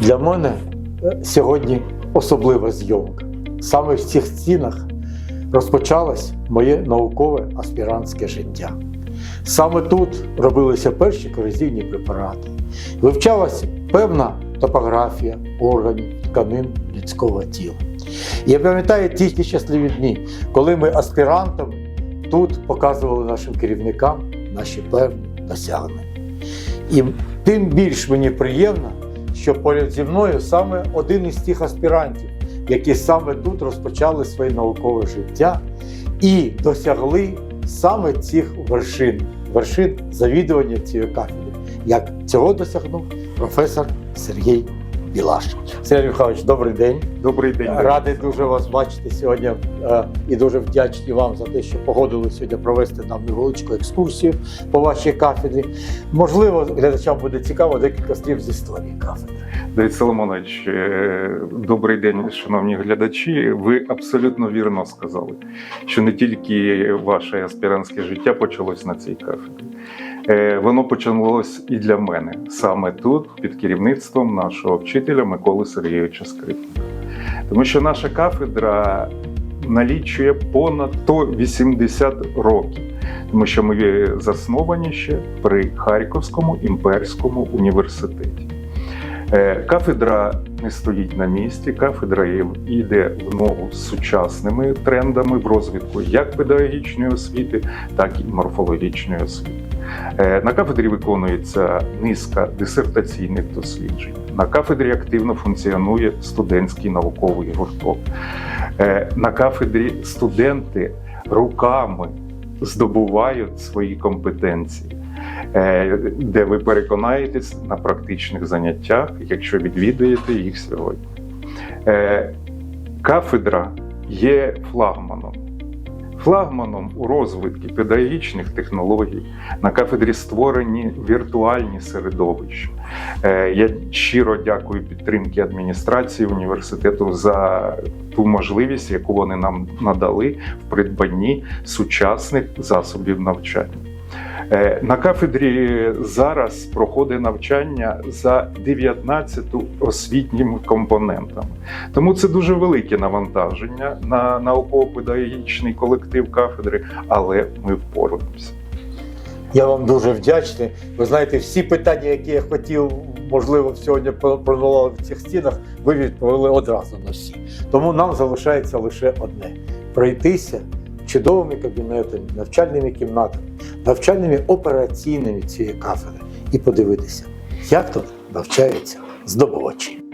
Для мене сьогодні особлива зйомка. Саме в цих стінах розпочалось моє наукове аспірантське життя. Саме тут робилися перші корозійні препарати, вивчалася певна топографія органів, тканин людського тіла. Я пам'ятаю ті ті щасливі дні, коли ми аспірантами тут показували нашим керівникам наші певні досягнення. І тим більш мені приємно, що поряд зі мною саме один із тих аспірантів, які саме тут розпочали своє наукове життя і досягли саме цих вершин, вершин завідування цієї кафедри, як цього досягнув професор Сергій Білаш. Сергій Михайлович, добрий день. Добрий день. Радий дуже вас бачити сьогодні е, і дуже вдячні вам за те, що погодили сьогодні провести нам невеличку екскурсію по вашій кафедрі. Можливо, глядачам буде цікаво декілька слів з історії кафедри. Давид Соломонович, е, добрий день, шановні глядачі. Ви абсолютно вірно сказали, що не тільки ваше аспірантське життя почалось на цій кафедрі. Е, Воно почалось і для мене саме тут, під керівництвом нашого вчителя Миколи Сергійовича Скрипника. Тому що наша кафедра налічує понад 180 років, тому що ми засновані ще при Харківському імперському університеті. Е, Кафедра не стоїть на місці, кафедра йде в ногу з сучасними трендами в розвитку як педагогічної освіти, так і морфологічної освіти. Е, На кафедрі виконується низка дисертаційних досліджень. На кафедрі активно функціонує студентський науковий гурток. Е, На кафедрі студенти руками здобувають свої компетенції. Е, де ви переконаєтесь на практичних заняттях, якщо відвідуєте їх сьогодні. Кафедра є флагманом. Флагманом у розвитку педагогічних технологій на кафедрі створені віртуальні середовища. Е, Я щиро дякую підтримки адміністрації університету за ту можливість, яку вони нам надали в придбанні сучасних засобів навчання. Е, На кафедрі зараз проходить навчання за 19 освітніми компонентами. Тому це дуже велике навантаження на науково-педагогічний колектив кафедри, але ми впораємося. Я вам дуже вдячний. Ви знаєте, всі питання, які я хотів, можливо, сьогодні продавали в цих стінах, ви відповіли одразу на всі. Тому нам залишається лише одне: пройтися чудовими кабінетами, навчальними кімнатами, навчальними операційними цієї кафедри і подивитися, як тут навчаються здобувачі.